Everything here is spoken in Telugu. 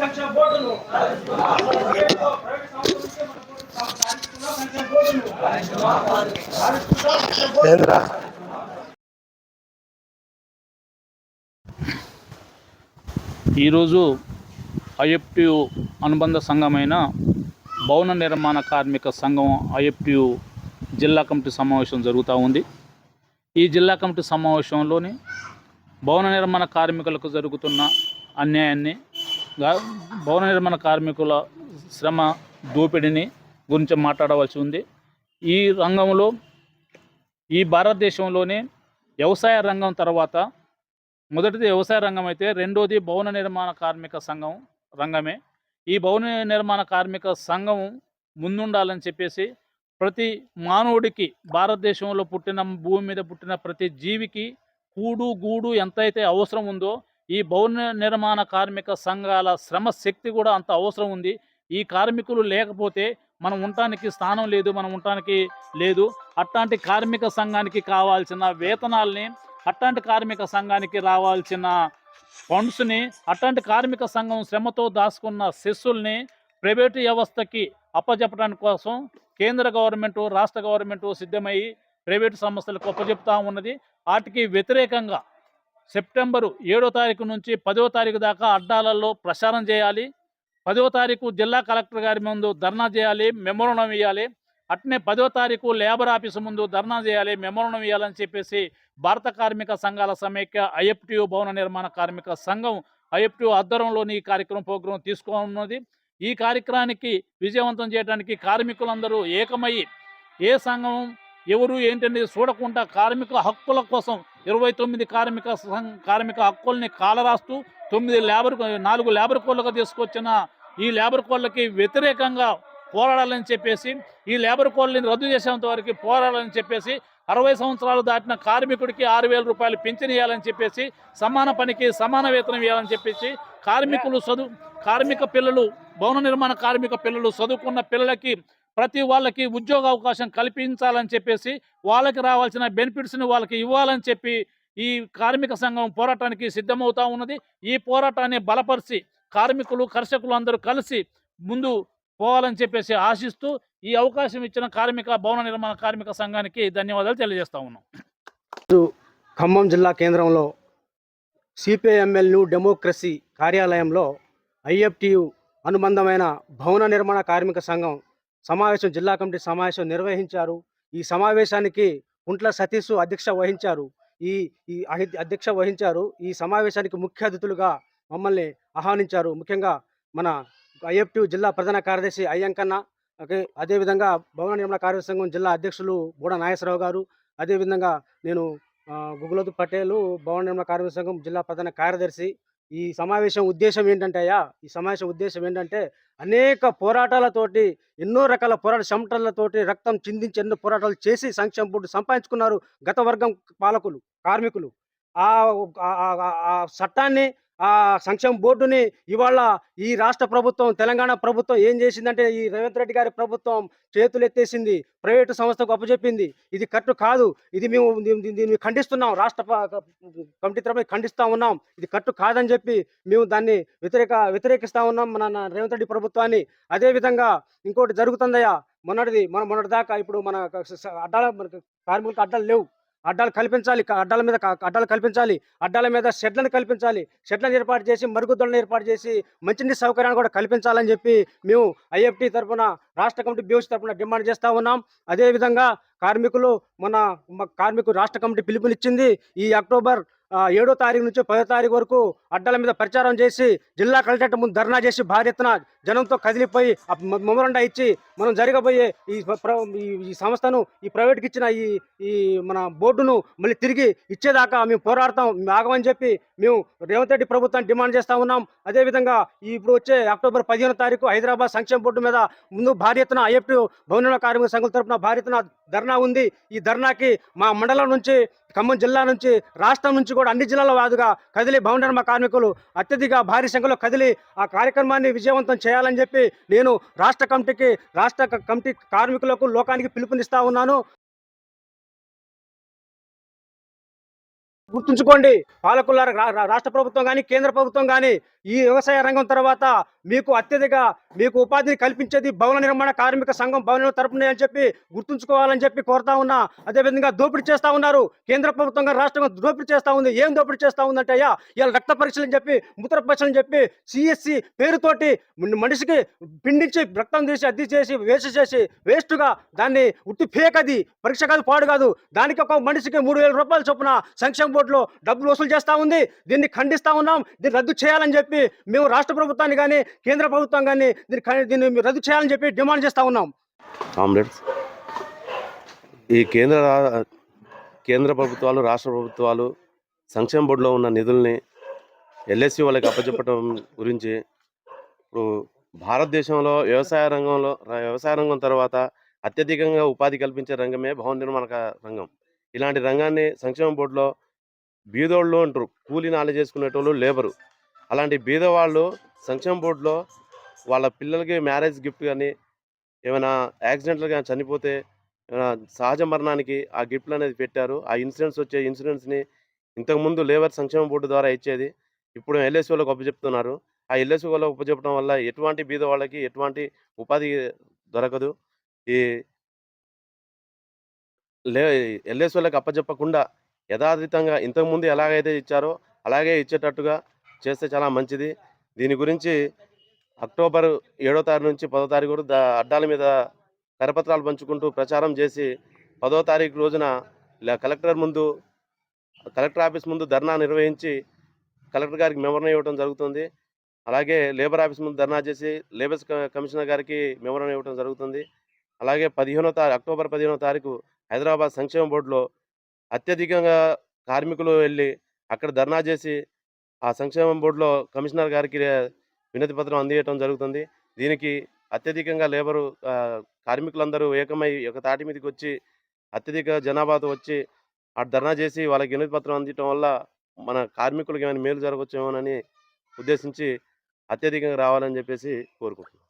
సంక్షేమ బోర్డును ఈరోజు ఐఎఫ్టియు అనుబంధ సంఘమైన భవన నిర్మాణ కార్మిక సంఘం ఐఎఫ్టియు జిల్లా కమిటీ సమావేశం జరుగుతూ ఉంది. ఈ జిల్లా కమిటీ సమావేశంలోని భవన నిర్మాణ కార్మికులకు జరుగుతున్న అన్యాయాన్ని భవన నిర్మాణ కార్మికుల శ్రమ దోపిడీని గురించి మాట్లాడవలసి ఉంది. ఈ రంగంలో ఈ భారతదేశంలోనే వ్యవసాయ రంగం తర్వాత మొదటిది వ్యవసాయ రంగం అయితే రెండోది భవన నిర్మాణ కార్మిక సంఘం రంగమే. ఈ భవన నిర్మాణ కార్మిక సంఘం ముందుండాలని చెప్పేసి ప్రతి మానవుడికి భారతదేశంలో పుట్టిన భూమి మీద పుట్టిన ప్రతి జీవికి కూడు గూడు ఎంతైతే అవసరం ఉందో ఈ భవన నిర్మాణ కార్మిక సంఘాల శ్రమ శక్తి కూడా అంత అవసరం ఉంది. ఈ కార్మికులు లేకపోతే మనం ఉండటానికి స్థానం లేదు మనం ఉండటానికి లేదు. అట్లాంటి కార్మిక సంఘానికి కావాల్సిన వేతనాల్ని అట్లాంటి కార్మిక సంఘానికి రావాల్సిన ఫండ్స్ని అట్లాంటి కార్మిక సంఘం శ్రమతో దాచుకున్న శిస్సుల్ని ప్రైవేటు వ్యవస్థకి అప్పజెప్పడానికి కోసం కేంద్ర గవర్నమెంట్ రాష్ట్ర గవర్నమెంట్ సిద్ధమై ప్రైవేటు సంస్థలకు అప్పజెప్తా ఉన్నది. వాటికి వ్యతిరేకంగా సెప్టెంబరు ఏడో తారీఖు నుంచి పదో తారీఖు దాకా అడ్డాలలో ప్రచారం చేయాలి. పదో తారీఖు జిల్లా కలెక్టర్ గారి ముందు ధర్నా చేయాలి మెమోరణం ఇవ్వాలి అట్నే పదో తారీఖు లేబర్ ఆఫీసు ముందు ధర్నా చేయాలి మెమోరణం ఇవ్వాలని చెప్పేసి భారత కార్మిక సంఘాల సమైక్య ఐఎఫ్టియు భవన నిర్మాణ కార్మిక సంఘం ఐఎఫ్టియు ఆధ్వర్యంలోని ఈ కార్యక్రమం ప్రోగ్రాం తీసుకోనున్నది. ఈ కార్యక్రమానికి విజయవంతం చేయడానికి కార్మికులందరూ ఏకమయ్యి ఏ సంఘం ఎవరు ఏంటనేది చూడకుండా కార్మిక హక్కుల కోసం ఇరవై తొమ్మిది కార్మిక సంఘ- కార్మిక హక్కుల్ని కాలరాస్తూ తొమ్మిది లేబర్ నాలుగు లేబర్ కోళ్ళుగా తీసుకొచ్చిన ఈ లేబర్ కోళ్ళకి వ్యతిరేకంగా పోరాడాలని చెప్పేసి ఈ లేబర్ కోళ్ళని రద్దు చేసేంత వరకు పోరాడాలని చెప్పేసి అరవై సంవత్సరాలు దాటిన కార్మికుడికి ఆరు వేల రూపాయలు పింఛన్ ఇవ్వాలని చెప్పేసి సమాన పనికి సమాన వేతనం ఇవ్వాలని చెప్పేసి కార్మికులు చదువు కార్మిక పిల్లలు భవన నిర్మాణ కార్మిక పిల్లలు చదువుకున్న పిల్లలకి ప్రతి వాళ్ళకి ఉద్యోగ అవకాశం కల్పించాలని చెప్పేసి వాళ్ళకి రావాల్సిన బెనిఫిట్స్ని వాళ్ళకి ఇవ్వాలని చెప్పి ఈ కార్మిక సంఘం పోరాటానికి సిద్ధమవుతా ఉన్నది. ఈ పోరాటాన్ని బలపరిచి కార్మికులు కర్షకులు అందరూ కలిసి ముందు పోవాలని చెప్పేసి ఆశిస్తూ ఈ అవకాశం ఇచ్చిన కార్మిక భవన నిర్మాణ కార్మిక సంఘానికి ధన్యవాదాలు తెలియజేస్తా ఉన్నాం. ఖమ్మం జిల్లా కేంద్రంలో సిపిఐఎంఎల్ న్యూ డెమోక్రసీ కార్యాలయంలో ఐఎఫ్టియు అనుబంధమైన భవన నిర్మాణ కార్మిక సంఘం సమావేశం జిల్లా కమిటీ సమావేశం నిర్వహించారు. ఈ సమావేశానికి కుంట్ల సతీష్ అధ్యక్ష వహించారు. ఈ ఈ అహి- అధ్యక్ష వహించారు. ఈ సమావేశానికి ముఖ్య అతిథులుగా మమ్మల్ని ఆహ్వానించారు. ముఖ్యంగా మన ఐఎఫ్టీ జిల్లా ప్రధాన కార్యదర్శి అయ్యంకన్న అదేవిధంగా భవన నిర్మాణ కార్యసంఘం సంఘం జిల్లా అధ్యక్షులు బూడ నాగేశ్వరరావు గారు అదేవిధంగా నేను ఆ, గుగులతు పటేలు భవన నిర్మాణ కార్యసంఘం సంఘం జిల్లా ప్రధాన కార్యదర్శి ఈ సమావేశం ఉద్దేశం ఏంటంటే అయ్యా ఈ సమావేశం ఉద్దేశం ఏంటంటే అనేక పోరాటాలతోటి ఎన్నో రకాల పోరాట చెమటలతోటి రక్తం చిందించి ఎన్నో పోరాటాలు చేసి సంక్షేమ బోర్డు సంపాదించుకున్నారు గత వర్గం పాలకులు కార్మికులు ఆ ఆ- ఆ చట్టాన్ని ఆ సంక్షేమ బోర్డుని ఇవాళ ఈ రాష్ట్ర ప్రభుత్వం తెలంగాణ ప్రభుత్వం ఏం చేసిందంటే ఈ రేవంత్ రెడ్డి గారి ప్రభుత్వం చేతులు ఎత్తేసింది ప్రైవేటు సంస్థకు అప్పచెప్పింది. ఇది కరెక్ట్ కాదు. ఇది మేము దీ- దీన్ని ఖండిస్తున్నాం. రాష్ట్ర కమిటీ తరపున ఖండిస్తూ ఉన్నాం. ఇది కరెక్ట్ కాదని చెప్పి మేము దాన్ని వ్యతిరేక వ్యతిరేకిస్తా ఉన్నాం మన రేవంత్ రెడ్డి ప్రభుత్వాన్ని. అదే విధంగా ఇంకోటి జరుగుతుందయ్యా. మొన్నటిది మన మొన్నటి దాకా ఇప్పుడు మన అడ్డాల కార్మికులకు అడ్డాలు లేవు. అడ్డాలు కల్పించాలి అడ్డాల మీద అడ్డాలు కల్పించాలి అడ్డాల మీద షెడ్లను కల్పించాలి షెడ్లను ఏర్పాటు చేసి మరుగుదొడ్లను ఏర్పాటు చేసి మంచినీటి సౌకర్యాన్ని కూడా కల్పించాలని చెప్పి మేము ఐఎఫ్టీ తరఫున రాష్ట్ర కమిటీ బీఓసీ తరఫున డిమాండ్ చేస్తూ ఉన్నాం. అదేవిధంగా కార్మికులు మన కార్మికులు రాష్ట్ర కమిటీ పిలుపునిచ్చింది ఈ అక్టోబర్ ఏడో తారీఖు నుంచి పదో తారీఖు వరకు అడ్డాల మీద ప్రచారం చేసి జిల్లా కలెక్టర్ ముందు ధర్నా చేసి భారీ ఎత్తున జనంతో కదిలిపోయి మొమరండా ఇచ్చి మనం జరగబోయే ఈ ఈ- సంస్థను ఈ ప్రైవేట్కి ఇచ్చిన ఈ ఈ మన బోర్డును మళ్ళీ తిరిగి ఇచ్చేదాకా మేము పోరాడతాం ఆగమని చెప్పి మేము రేవంత్ రెడ్డి ప్రభుత్వాన్ని డిమాండ్ చేస్తా ఉన్నాం. అదేవిధంగా ఇప్పుడు వచ్చే అక్టోబర్ పదిహేను తారీఖు హైదరాబాద్ సంక్షేమ బోర్డు మీద ముందు భారీ ఎత్తున ఐఎఫ్టీ భవన కార్మిక సంఘం తరపున భారీ ధర్నా ఉంది. ఈ ధర్నాకి మా మండలం నుంచి ఖమ్మం జిల్లా నుంచి రాష్ట్రం నుంచి కూడా అన్ని జిల్లాల వాదుగా కదిలి భవన నిర్మాణ కార్మికులు అత్యధిక భారీ సంఖ్యలో కదిలి ఆ కార్యక్రమాన్ని విజయవంతం చేయాలని చెప్పి నేను రాష్ట్ర కమిటీకి రాష్ట్ర కమిటీ కార్మికులకు లోకానికి పిలుపునిస్తా ఉన్నాను. గుర్తుంచుకోండి పాలకుల రా- రాష్ట్ర ప్రభుత్వం కానీ కేంద్ర ప్రభుత్వం కానీ ఈ వ్యవసాయ రంగం తర్వాత మీకు అత్యధిక మీకు ఉపాధిని కల్పించేది భవన నిర్మాణ కార్మిక సంఘం భవన తరపున అని చెప్పి గుర్తుంచుకోవాలని చెప్పి కోరుతా ఉన్నా. అదేవిధంగా దోపిడీ చేస్తా ఉన్నారు. కేంద్ర ప్రభుత్వం గారు రాష్ట్రం దోపిడీ చేస్తా ఉంది. ఏం దోపిడీ చేస్తా ఉందంటే అయ్యా ఇవాళ రక్త పరీక్షలు అని చెప్పి మూత్ర పరీక్షలు అని చెప్పి సిఎస్సి పేరుతోటి మనిషికి పిండించి రక్తం తీసి అద్దె చేసి వేస్ట్ చేసి వేస్ట్గా దాన్ని ఉట్టి ఫేక్ అది. పరీక్ష కాదు పాడు కాదు. దానికి ఒక మనిషికి మూడు వేల రూపాయల చొప్పున సంక్షేమ బోర్డులో డబ్బులు వసూలు చేస్తూ ఉంది. దీన్ని ఖండిస్తూ ఉన్నాం. దీన్ని రద్దు చేయాలని చెప్పి మేము రాష్ట్ర ప్రభుత్వాన్ని కానీ కేంద్ర ప్రభుత్వం కానీ దీన్ని దీన్ని రద్దు చేయాలని చెప్పి డిమాండ్ చేస్తూ ఉన్నాం. ఆమ్లెట్స్. ఈ కేంద్ర కేంద్ర ప్రభుత్వాలు రాష్ట్ర ప్రభుత్వాలు సంక్షేమ బోర్డులో ఉన్న నిధుల్ని ఎల్ఎస్సి వాళ్ళకి అప్పచెప్పడం గురించి ఇప్పుడు భారతదేశంలో వ్యవసాయ రంగంలో వ్యవసాయ రంగం తర్వాత అత్యధికంగా ఉపాధి కల్పించే రంగమే భవన నిర్మాణ రంగం. ఇలాంటి రంగాన్ని సంక్షేమ బోర్డులో బీదోళ్ళు అంటారు. కూలీ నాలెడ్జ్ చేసుకునేటోళ్ళు లేబరు. అలాంటి బీదవాళ్ళు సంక్షేమ బోర్డులో వాళ్ళ పిల్లలకి మ్యారేజ్ గిఫ్ట్ కానీ ఏమైనా యాక్సిడెంట్లు కానీ చనిపోతే ఏమైనా సహజ మరణానికి ఆ గిఫ్ట్లు అనేది పెట్టారు. ఆ ఇన్సూరెన్స్ వచ్చే ఇన్సూరెన్స్ని ఇంతకుముందు లేబర్ సంక్షేమ బోర్డు ద్వారా ఇచ్చేది. ఇప్పుడు ఎల్ఐసి వాళ్ళకి అప్పచెప్తున్నారు ఆ ఎల్ఐసి వాళ్ళకి అప్పచెప్పడం వల్ల ఎటువంటి బీద వాళ్ళకి ఎటువంటి ఉపాధి దొరకదు. ఈ లే ఎల్ఐసి వాళ్ళకి అప్పచెప్పకుండా యథాతథితంగా ఇంతకుముందు ఎలాగైతే ఇచ్చారో అలాగే ఇచ్చేటట్టుగా చేస్తే చాలా మంచిది. దీని గురించి అక్టోబర్ ఏడో తారీఖు నుంచి పదో తారీఖు వరకు దా- అడ్డాల మీద కరపత్రాలు పంచుకుంటూ ప్రచారం చేసి పదో తారీఖు రోజున కలెక్టర్ ముందు కలెక్టర్ ఆఫీస్ ముందు ధర్నా నిర్వహించి కలెక్టర్ గారికి మెమరణ ఇవ్వడం జరుగుతుంది. అలాగే లేబర్ ఆఫీస్ ముందు ధర్నా చేసి లేబర్స్ క- కమిషనర్ గారికి మెమరణ ఇవ్వడం జరుగుతుంది. అలాగే పదిహేనో తారీఖు అక్టోబర్ పదిహేనో తారీఖు హైదరాబాద్ సంక్షేమ బోర్డులో అత్యధికంగా కార్మికులు వెళ్ళి అక్కడ ధర్నా చేసి ఆ సంక్షేమ బోర్డులో కమిషనర్ గారికి వినతి పత్రం అందియటం జరుగుతుంది. దీనికి అత్యధికంగా లేబరు కార్మికులందరూ ఏకమై ఒక తాటి మీదకి వచ్చి అత్యధిక జనాభాతో వచ్చి ఆ ధర్నా చేసి వాళ్ళకి వినతి పత్రం అందించడం వల్ల మన కార్మికులకి ఏమైనా మేలు జరగవచ్చేమోనని ఉద్దేశించి అత్యధికంగా రావాలని చెప్పేసి కోరుకుంటున్నాను